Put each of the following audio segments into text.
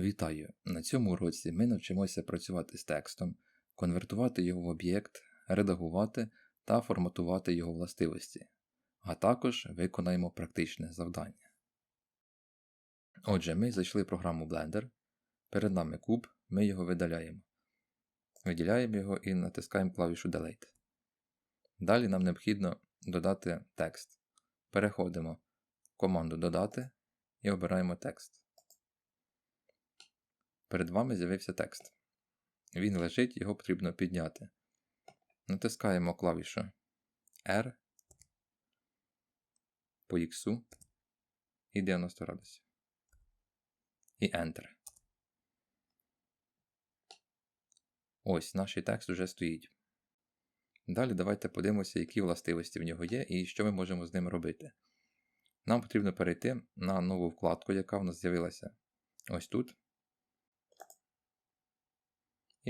Вітаю! На цьому уроці ми навчимося працювати з текстом, конвертувати його в об'єкт, редагувати та форматувати його властивості, а також виконаємо практичне завдання. Отже, ми зайшли в програму Blender. Перед нами куб, ми його видаляємо. Виділяємо його і натискаємо клавішу Delete. Далі нам необхідно додати текст. Переходимо в команду Додати і обираємо текст. Перед вами з'явився текст. Він лежить, його потрібно підняти. Натискаємо клавішу R по X і 90 градусів. І Enter. Ось наш текст вже стоїть. Далі давайте подивимося, які властивості в нього є і що ми можемо з ним робити. Нам потрібно перейти на нову вкладку, яка в нас з'явилася ось тут.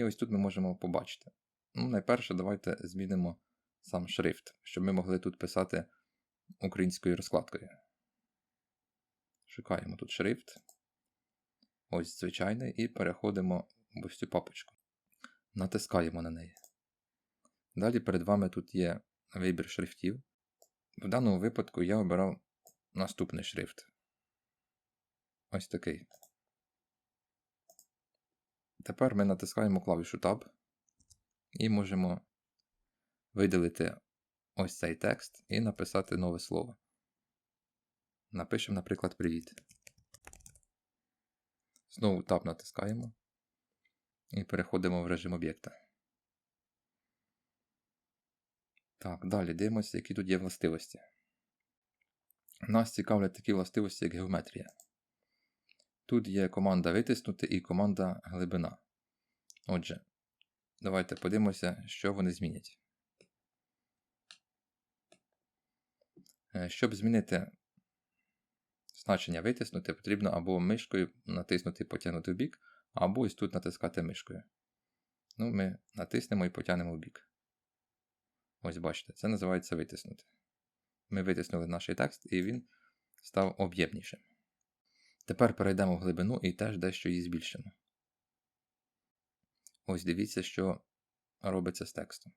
І ось тут ми можемо побачити. Ну, найперше, давайте змінимо сам шрифт, щоб ми могли тут писати українською розкладкою. Шукаємо тут шрифт. Ось звичайний, і переходимо в ось цю папочку. Натискаємо на неї. Далі перед вами тут є вибір шрифтів. В даному випадку я обирав наступний шрифт. Ось такий. Тепер ми натискаємо клавішу Tab і можемо видалити ось цей текст і написати нове слово. Напишемо, наприклад, Привіт. Знову Tab натискаємо і переходимо в режим об'єкта. Так, далі дивимося, які тут є властивості. Нас цікавлять такі властивості, як геометрія. Тут є команда витиснути і команда глибина. Отже, давайте подивимося, що вони змінять. Е, щоб змінити значення витиснути, потрібно або мишкою натиснути і потягнути в бік, або ось тут натискати мишкою. Ну, Ми натиснемо і потягнемо в бік. Ось бачите, це називається витиснути. Ми витиснули наш текст, і він став об'ємнішим. Тепер перейдемо в глибину і теж дещо її збільшимо. Ось дивіться, що робиться з текстом.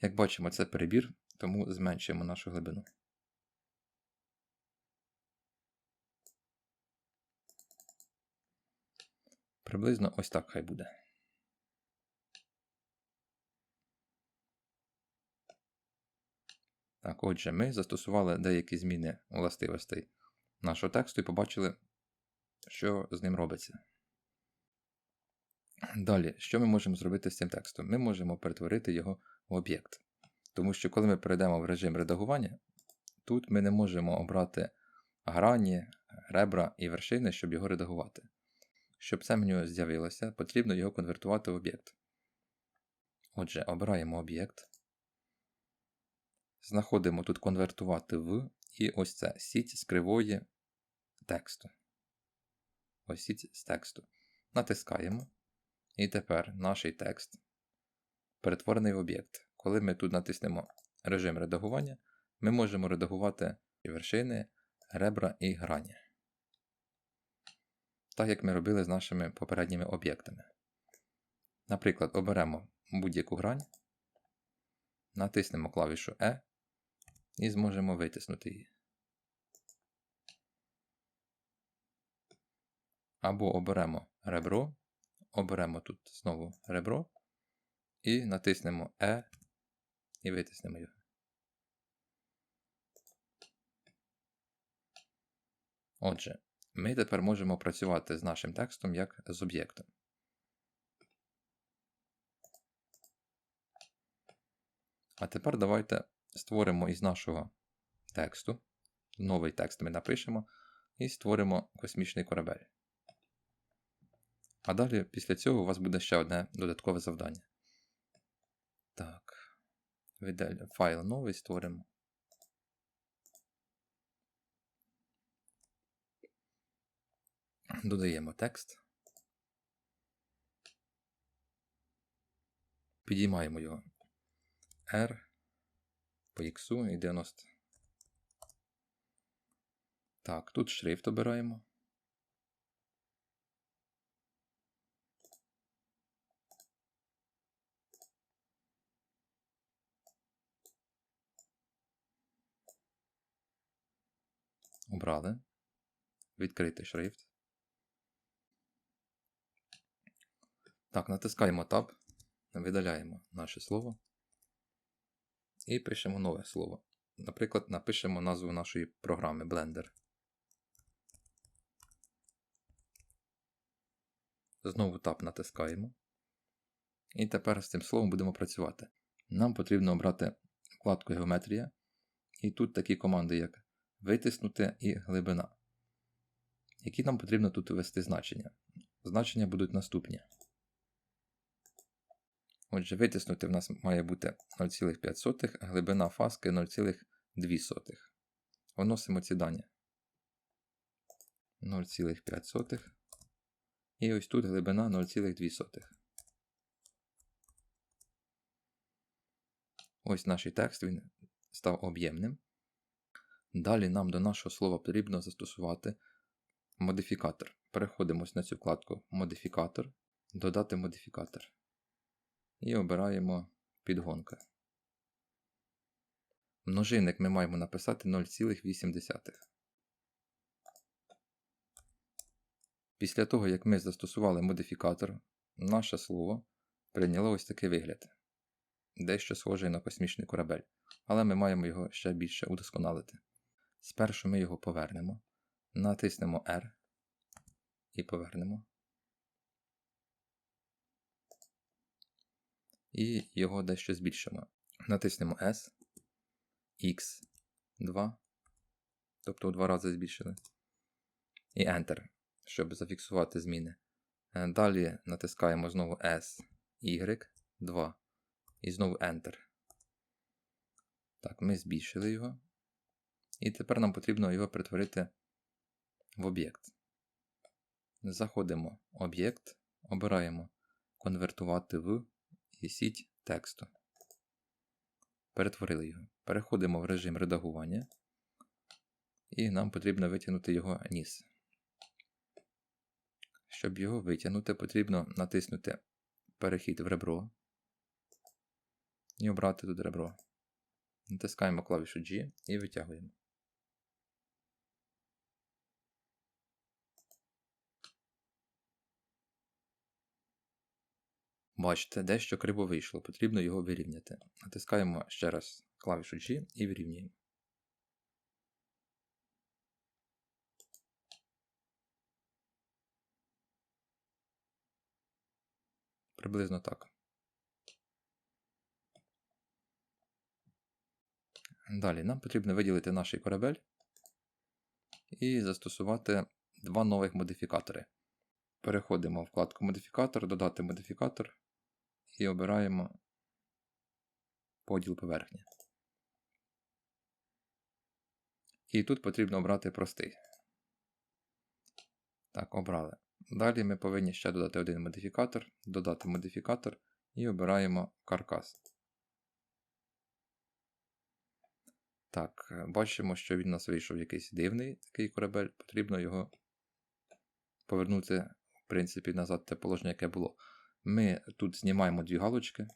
Як бачимо, це перебір, тому зменшуємо нашу глибину. Приблизно ось так хай буде. Так, отже, ми застосували деякі зміни властивостей нашого тексту і побачили, що з ним робиться. Далі, що ми можемо зробити з цим текстом? Ми можемо перетворити його в об'єкт. Тому що, коли ми перейдемо в режим редагування, тут ми не можемо обрати грані, ребра і вершини, щоб його редагувати. Щоб це меню з'явилося, потрібно його конвертувати в об'єкт. Отже, обираємо об'єкт. Знаходимо тут конвертувати в, і ось це сіть з кривої тексту. Ось сіть з тексту. Натискаємо. І тепер наш текст перетворений в об'єкт. Коли ми тут натиснемо режим редагування, ми можемо редагувати вершини, ребра і грані. Так як ми робили з нашими попередніми об'єктами. Наприклад, оберемо будь-яку грань, натиснемо клавішу E і зможемо витиснути її. Або оберемо ребро, оберемо тут знову ребро і натиснемо E і витиснемо його. Отже, ми тепер можемо працювати з нашим текстом як з об'єктом. А тепер давайте створимо із нашого тексту. Новий текст ми напишемо і створимо космічний корабель. А далі після цього у вас буде ще одне додаткове завдання. Так, файл новий створимо. Додаємо текст. Підіймаємо його R по X і 90 Так, тут шрифт обираємо. Обрали. Відкрити шрифт. Так, натискаємо Tab, видаляємо наше слово і пишемо нове слово. Наприклад, напишемо назву нашої програми Blender. Знову Tab натискаємо. І тепер з цим словом будемо працювати. Нам потрібно обрати вкладку Геометрія. І тут такі команди, як витиснути і глибина. Які нам потрібно тут ввести значення. Значення будуть наступні. Отже, витиснути в нас має бути 0,5, а глибина фаски 0,2. Вносимо ці дані. 0,5. І ось тут глибина 0,2. Ось наш текст він став об'ємним. Далі нам до нашого слова потрібно застосувати модифікатор. Переходимо на цю вкладку Модифікатор, додати модифікатор. І обираємо підгонка. Множинник ми маємо написати 0,8. Після того, як ми застосували модифікатор, наше слово прийняло ось такий вигляд. Дещо схожий на космічний корабель, але ми маємо його ще більше удосконалити. Спершу ми його повернемо, натиснемо R і повернемо. І його дещо збільшимо. Натиснемо S, X, 2, тобто у два рази збільшили. І Enter, щоб зафіксувати зміни. Е, далі натискаємо знову S, Y, 2. І знову Enter. Так, ми збільшили його. І тепер нам потрібно його перетворити в об'єкт. Заходимо в об'єкт, обираємо конвертувати в і сіть тексту. Перетворили його. Переходимо в режим редагування. І нам потрібно витягнути його ніс. Щоб його витягнути, потрібно натиснути перехід в ребро і обрати тут ребро. Натискаємо клавішу G і витягуємо. Бачите, дещо криво вийшло, потрібно його вирівняти. Натискаємо ще раз клавішу G і вирівнюємо. Приблизно так. Далі нам потрібно виділити наш корабель і застосувати два нових модифікатори. Переходимо в вкладку Модифікатор, додати модифікатор і обираємо поділ поверхні. І тут потрібно обрати простий. Так, обрали. Далі ми повинні ще додати один модифікатор, додати модифікатор і обираємо каркас. Так, бачимо, що він у нас вийшов якийсь дивний такий корабель, потрібно його повернути, в принципі, назад те положення, яке було. Ми тут знімаємо дві галочки,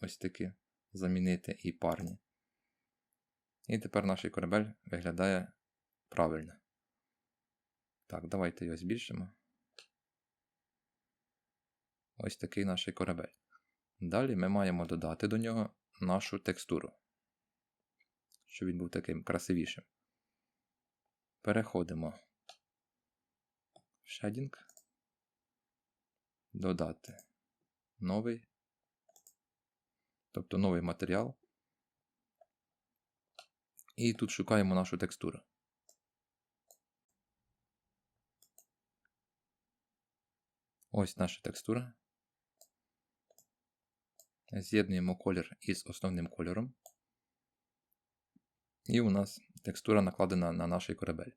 ось такі, замінити і парні. І тепер наш корабель виглядає правильно. Так, давайте його збільшимо. Ось такий наш корабель. Далі ми маємо додати до нього нашу текстуру, щоб він був таким красивішим. Переходимо в Shading додати новий, тобто новий матеріал. І тут шукаємо нашу текстуру. Ось наша текстура. З'єднуємо колір із основним кольором. І у нас текстура накладена на наш корабель.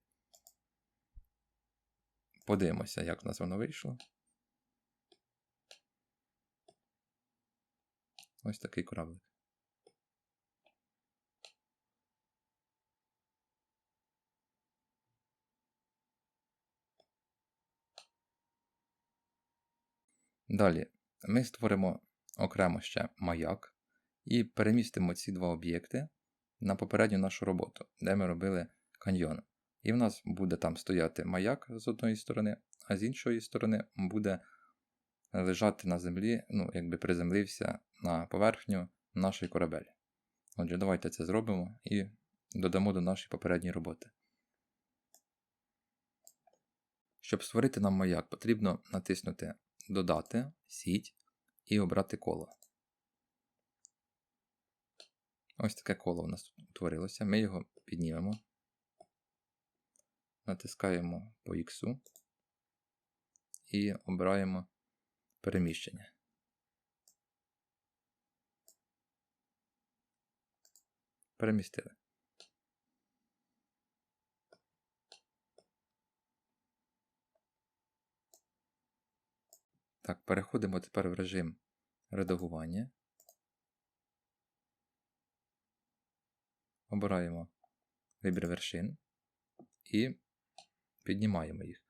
Подивимося, як у нас воно вийшло. Ось такий кораблик. Далі ми створимо окремо ще маяк і перемістимо ці два об'єкти на попередню нашу роботу, де ми робили каньйон. І в нас буде там стояти маяк з одної сторони, а з іншої сторони буде лежати на землі, ну, якби приземлився на поверхню наш корабель. Отже, давайте це зробимо і додамо до нашої попередньої роботи. Щоб створити нам маяк, потрібно натиснути Додати, сіть і обрати коло. Ось таке коло у нас утворилося. Ми його піднімемо, натискаємо по X і обираємо переміщення. Перемістили. Так, переходимо тепер в режим редагування. Обираємо вибір вершин і піднімаємо їх.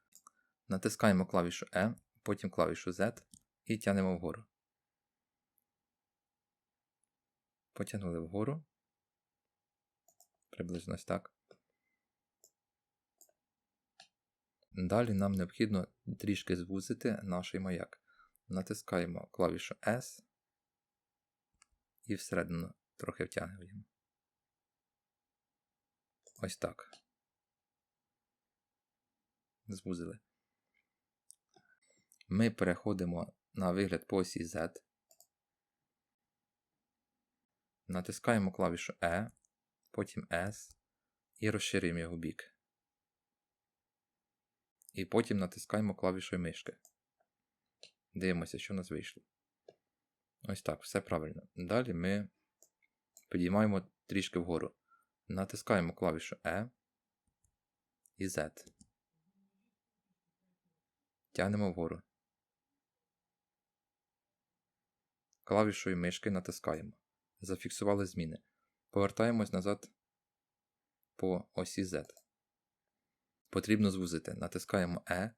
Натискаємо клавішу E, потім клавішу Z і тянемо вгору. Потягнули вгору. Приблизно ось так. Далі нам необхідно трішки звузити наш маяк. Натискаємо клавішу S і всередину трохи втягуємо. Ось так. Звузили. Ми переходимо на вигляд по осі Z. Натискаємо клавішу E, потім S і розширюємо його бік. І потім натискаємо клавішою мишки. Дивимося, що у нас вийшло. Ось так, все правильно. Далі ми підіймаємо трішки вгору. Натискаємо клавішу E і Z. Тягнемо вгору. Клавішою мишки натискаємо. Зафіксували зміни. Повертаємось назад по осі Z. Потрібно звузити. Натискаємо E,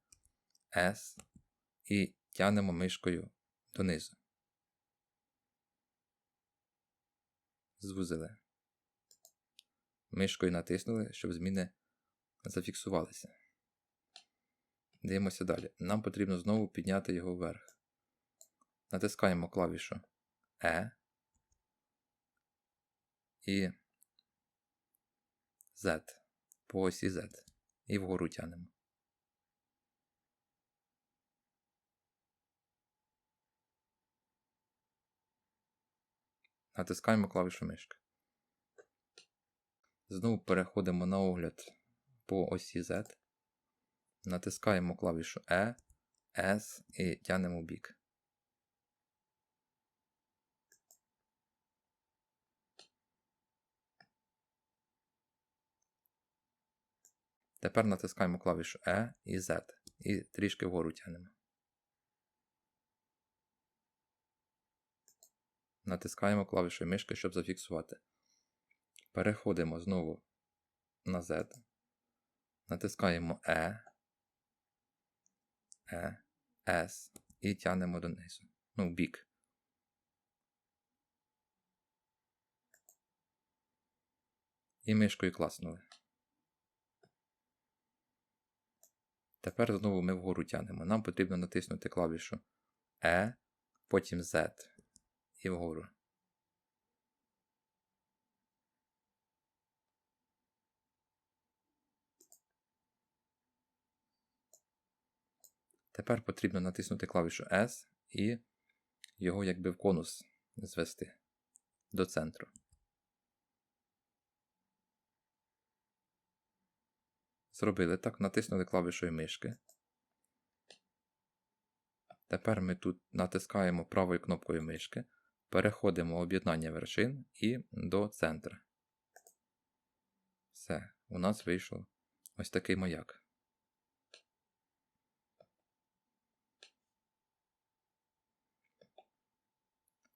S і тягнемо мишкою донизу. Звузили. Мишкою натиснули, щоб зміни зафіксувалися. Дивимося далі. Нам потрібно знову підняти його вверх. Натискаємо клавішу E і Z по осі Z. І вгору тянемо. Натискаємо клавішу мишки. Знову переходимо на огляд по осі Z. Натискаємо клавішу E, S і тянемо бік. Тепер натискаємо клавішу E і Z і трішки вгору тянемо. Натискаємо клавішу мишки, щоб зафіксувати. Переходимо знову на Z. Натискаємо E, E, S і тянемо донизу. Ну, в бік. І мишкою класнули. Тепер знову ми вгору тягнемо. Нам потрібно натиснути клавішу E, потім Z і вгору. Тепер потрібно натиснути клавішу S і його якби в конус звести до центру. Зробили так, натиснули клавішою мишки. Тепер ми тут натискаємо правою кнопкою мишки, переходимо об'єднання вершин і до центра. Все, у нас вийшов ось такий маяк.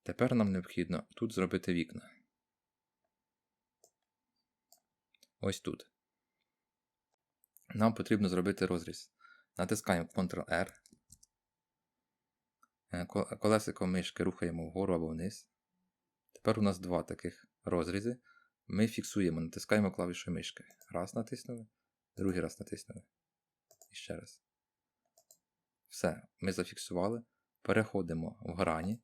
Тепер нам необхідно тут зробити вікна. Ось тут. Нам потрібно зробити розріз. Натискаємо Ctrl-R, Е, Колесико мишки рухаємо вгору або вниз. Тепер у нас два таких розрізи. Ми фіксуємо, натискаємо клавішу мишки. Раз натиснули, другий раз натиснули. І ще раз. Все, ми зафіксували. Переходимо в грані.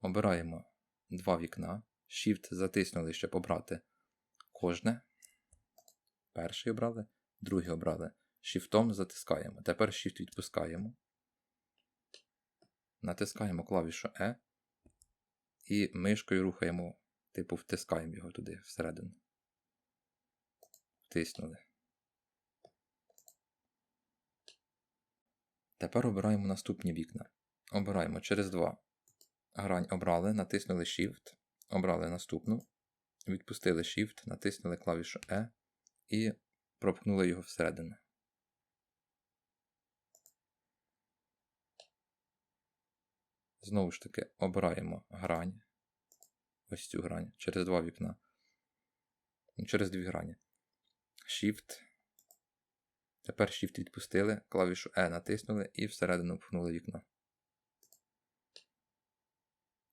Обираємо два вікна. Shift затиснули, щоб обрати кожне. Перший обрали, другий обрали. Shift затискаємо. Тепер Shift відпускаємо. Натискаємо клавішу E і мишкою рухаємо, типу втискаємо його туди всередину. Втиснули. Тепер обираємо наступні вікна. Обираємо через два. Грань обрали, натиснули Shift, обрали наступну, відпустили Shift, натиснули клавішу E і пропхнули його всередину. Знову ж таки, обираємо грань. Ось цю грань через два вікна. Ну, Через дві грані. Shift. Тепер Shift відпустили, клавішу E натиснули і всередину впхнули вікно.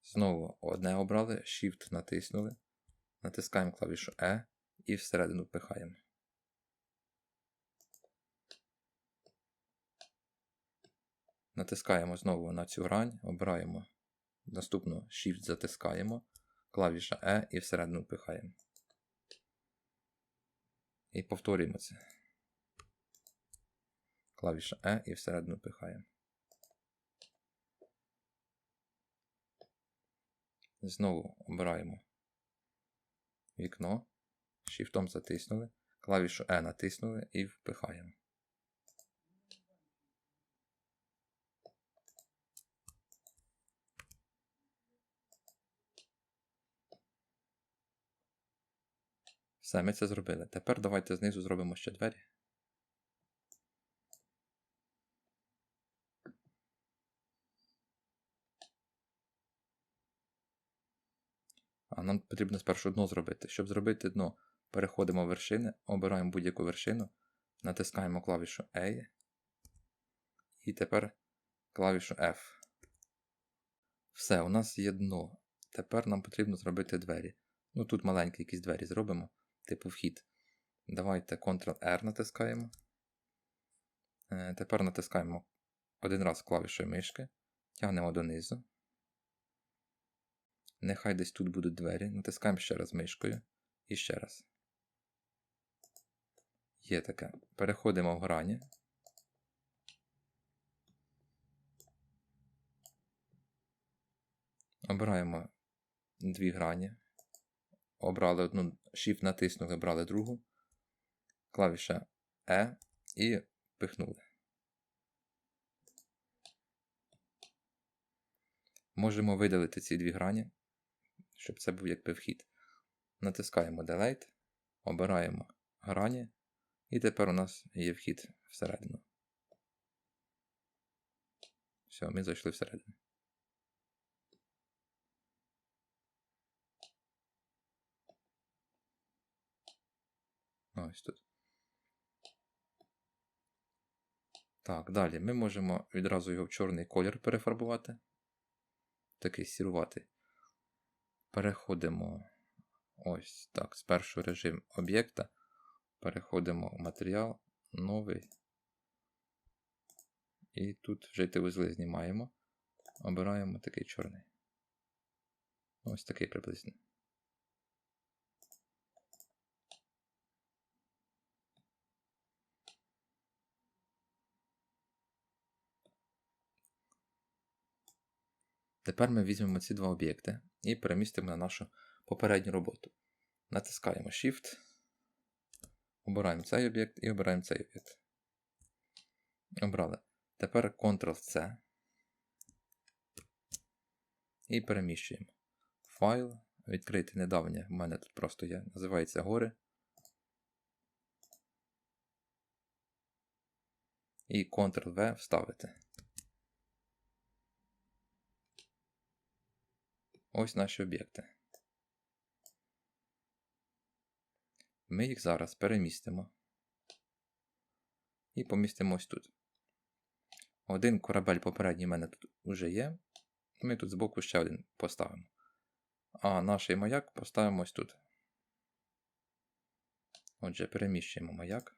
Знову одне обрали, Shift натиснули. Натискаємо клавішу E і всередину впихаємо. Натискаємо знову на цю грань, обираємо наступну Shift затискаємо, клавіша E і всередину впихаємо. І повторюємо це. Клавіша E і всередину впихаємо. Знову обираємо вікно, Shift затиснули, клавішу E натиснули і впихаємо. Все, ми це зробили. Тепер давайте знизу зробимо ще двері. А нам потрібно спершу дно зробити. Щоб зробити дно, переходимо в вершини, обираємо будь-яку вершину, натискаємо клавішу A. І тепер клавішу F. Все, у нас є дно. Тепер нам потрібно зробити двері. Ну тут маленькі якісь двері зробимо, типу вхід. Давайте Ctrl-R натискаємо. Е, Тепер натискаємо один раз клавішою мишки, тягнемо донизу. Нехай десь тут будуть двері. Натискаємо ще раз мишкою. І ще раз. Є таке. Переходимо в грані. Обираємо дві грані. Обрали одну, Shift натиснули, брали другу. Клавіша E і пихнули. Можемо видалити ці дві грані, щоб це був якби вхід. Натискаємо Delete, обираємо грані, і тепер у нас є вхід всередину. Все, ми зайшли всередину. Ось тут. Так, далі ми можемо відразу його в чорний колір перефарбувати. Такий сіруватий. Переходимо ось так, спершу режим об'єкта. Переходимо в матеріал, новий. І тут жити вузли знімаємо. Обираємо такий чорний. Ось такий приблизно. Тепер ми візьмемо ці два об'єкти і перемістимо на нашу попередню роботу. Натискаємо Shift, обираємо цей об'єкт і обираємо цей об'єкт. Обрали. Тепер Ctrl-C і переміщуємо. Файл, відкрити недавнє, в мене тут просто є, називається гори. І Ctrl-V вставити. Ось наші об'єкти. Ми їх зараз перемістимо і помістимо ось тут. один корабель попередній в мене тут вже є. Ми тут збоку ще один поставимо. А наш маяк поставимо ось тут. Отже, переміщуємо маяк.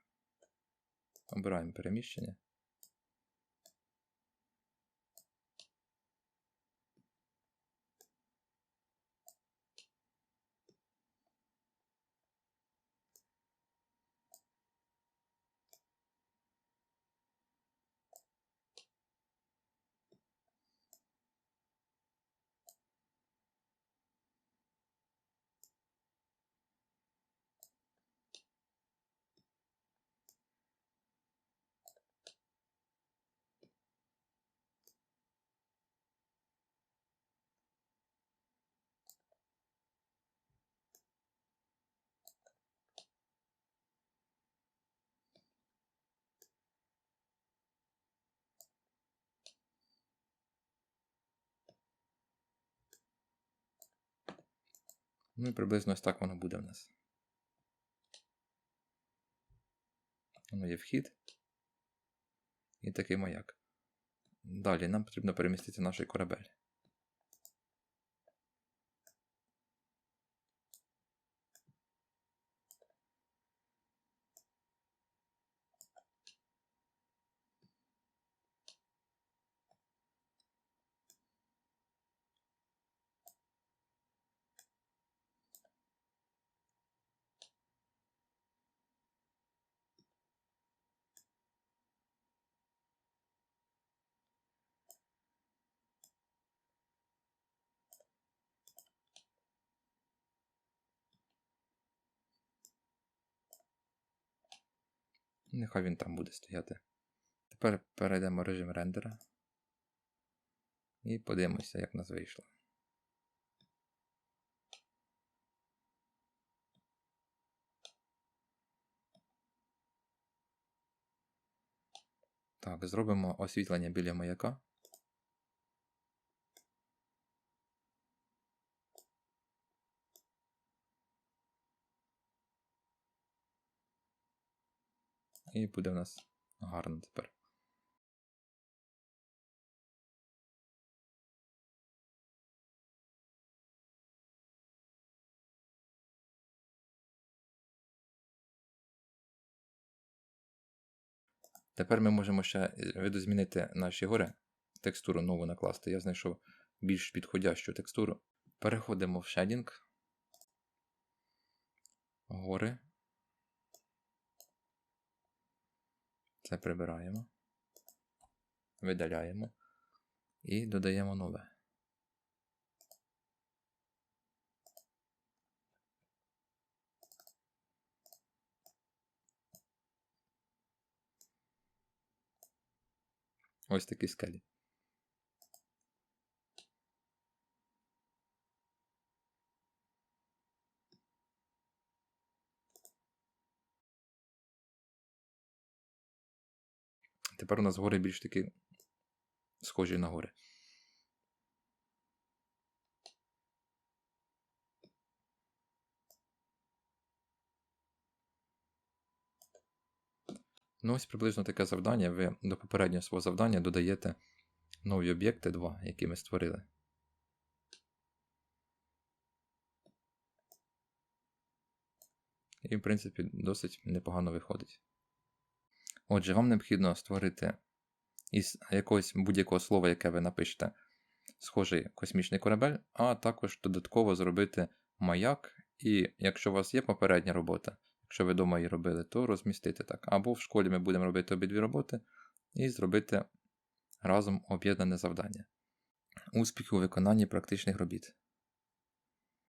Обираємо переміщення. Ну і приблизно ось так воно буде в нас. Воно є вхід. І такий маяк. Далі нам потрібно перемістити наш корабель. Нехай він там буде стояти. Тепер перейдемо в режим рендера. І подивимося, як в нас вийшло. Так, зробимо освітлення біля маяка. І буде в нас гарно тепер. Тепер ми можемо ще е, видозмінити наші гори, текстуру нову накласти. Я знайшов більш підходящу текстуру. Переходимо в Shading. Гори. Це прибираємо. Видаляємо. І додаємо нове. Ось такі скелі. Тепер у нас гори більш такі схожі на гори. Ну, ось приблизно таке завдання. Ви до попереднього свого завдання додаєте нові об'єкти 2, які ми створили. І, в принципі, досить непогано виходить. Отже, вам необхідно створити із якогось будь-якого слова, яке ви напишете, схожий космічний корабель, а також додатково зробити маяк. І якщо у вас є попередня робота, якщо ви вдома її робили, то розмістити так. Або в школі ми будемо робити обидві роботи і зробити разом об'єднане завдання. Успіх у виконанні практичних робіт.